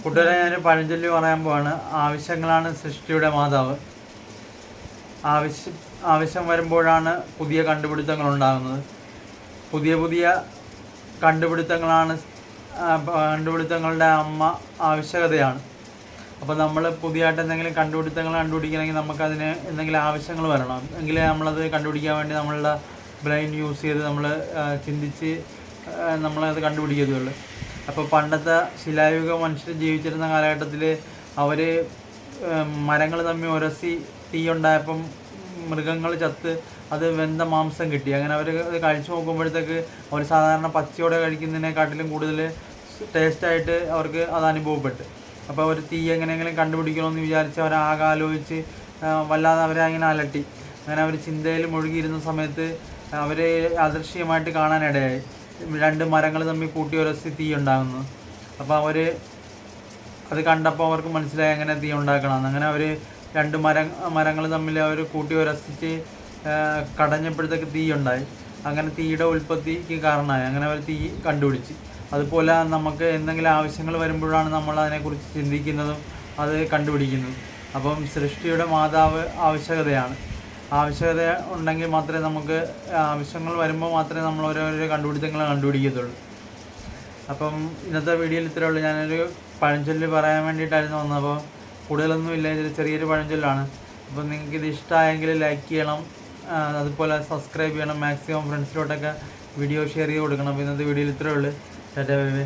കൂട്ടുകാരെ ഞാൻ പഴഞ്ചൊല്ലി പറയാൻ പോവാണ്. ആവശ്യങ്ങളാണ് സൃഷ്ടിയുടെ മാതാവ്. ആവശ്യം ആവശ്യം വരുമ്പോഴാണ് പുതിയ കണ്ടുപിടുത്തങ്ങൾ ഉണ്ടാകുന്നത്. പുതിയ പുതിയ കണ്ടുപിടുത്തങ്ങളാണ് കണ്ടുപിടുത്തങ്ങളുടെ അമ്മ ആവശ്യകതയാണ്. അപ്പോൾ നമ്മൾ പുതിയതായിട്ട് എന്തെങ്കിലും കണ്ടുപിടുത്തങ്ങൾ കണ്ടുപിടിക്കണമെങ്കിൽ നമുക്കതിന് എന്തെങ്കിലും ആവശ്യങ്ങൾ വരണം. എങ്കിലേ നമ്മളത് കണ്ടുപിടിക്കാൻ വേണ്ടി നമ്മളുടെ ബ്രെയിൻ യൂസ് ചെയ്ത് നമ്മൾ ചിന്തിച്ച് നമ്മളത് കണ്ടുപിടിക്കത്തുള്ളൂ. അപ്പോൾ പണ്ടത്തെ ശിലായുഗ മനുഷ്യർ ജീവിച്ചിരുന്ന കാലഘട്ടത്തിൽ അവർ മരങ്ങൾ തമ്മിൽ ഉരസി തീ ഉണ്ടായപ്പം മൃഗങ്ങൾ ചത്ത് അത് വെന്ത മാംസം കിട്ടി. അങ്ങനെ അവർ അത് കഴിച്ചു നോക്കുമ്പോഴത്തേക്ക് അവർ സാധാരണ പച്ചയോടെ കഴിക്കുന്നതിനെക്കാട്ടിലും കൂടുതൽ ടേസ്റ്റായിട്ട് അവർക്ക് അത് അനുഭവപ്പെട്ടു. അപ്പോൾ അവർ തീ എങ്ങനെയെങ്കിലും കണ്ടുപിടിക്കണമെന്ന് വിചാരിച്ച് അവർ ആകെ ആലോചിച്ച് വല്ലാതെ അവരെ അങ്ങനെ അലട്ടി. അങ്ങനെ അവർ ചിന്തയിൽ മുഴുകിയിരുന്ന സമയത്ത് അവരെ അദൃശ്യമായിട്ട് കാണാനിടയായി. രണ്ട് മരങ്ങൾ തമ്മിൽ കൂട്ടി ഉരസി തീ ഉണ്ടാകുന്നു. അപ്പോൾ അവർ അത് കണ്ടപ്പോൾ അവർക്ക് മനസ്സിലായി എങ്ങനെ തീ ഉണ്ടാക്കണമെന്ന്. അങ്ങനെ അവർ രണ്ട് മര മരങ്ങൾ തമ്മിൽ അവർ കൂട്ടി ഉരസിച്ച് ആ, കടഞ്ഞപ്പോഴത്തേക്ക് തീ ഉണ്ടായി. അങ്ങനെ തീയുടെ ഉൽപ്പത്തിക്ക് കാരണമായി. അങ്ങനെ അവർ തീ കണ്ടുപിടിച്ച്. അതുപോലെ നമുക്ക് എന്തെങ്കിലും ആവശ്യങ്ങൾ വരുമ്പോഴാണ് നമ്മൾ അതിനെക്കുറിച്ച് ചിന്തിക്കുന്നതും അത് കണ്ടുപിടിക്കുന്നതും. അപ്പം സൃഷ്ടിയുടെ മാതാവ് ആവശ്യകതയാണ്. ആവശ്യകത ഉണ്ടെങ്കിൽ മാത്രമേ നമുക്ക് ആവശ്യങ്ങൾ വരുമ്പോൾ മാത്രമേ നമ്മൾ ഓരോരോ കണ്ടുപിടുത്തങ്ങൾ കണ്ടുപിടിക്കത്തുള്ളൂ. അപ്പം ഇന്നത്തെ വീഡിയോയിൽ ഇത്രയേ ഉള്ളൂ. ഞാനൊരു പഴഞ്ചൊല്ല് പറയാൻ വേണ്ടിയിട്ടായിരുന്നു വന്നത്. അപ്പോൾ കൂടുതലൊന്നും ഇല്ല. ചെറിയൊരു പഴഞ്ചൊല്ലാണ്. അപ്പോൾ നിങ്ങൾക്ക് ഇത് ഇഷ്ടമായെങ്കിൽ ലൈക്ക് ചെയ്യണം. അതുപോലെ സബ്സ്ക്രൈബ് ചെയ്യണം. മാക്സിമം ഫ്രണ്ട്സിലോട്ടൊക്കെ വീഡിയോ ഷെയർ ചെയ്ത് കൊടുക്കണം. അപ്പോൾ ഇന്നത്തെ വീഡിയോയിൽ ഇത്രയേ ഉള്ളൂ. Tata bye.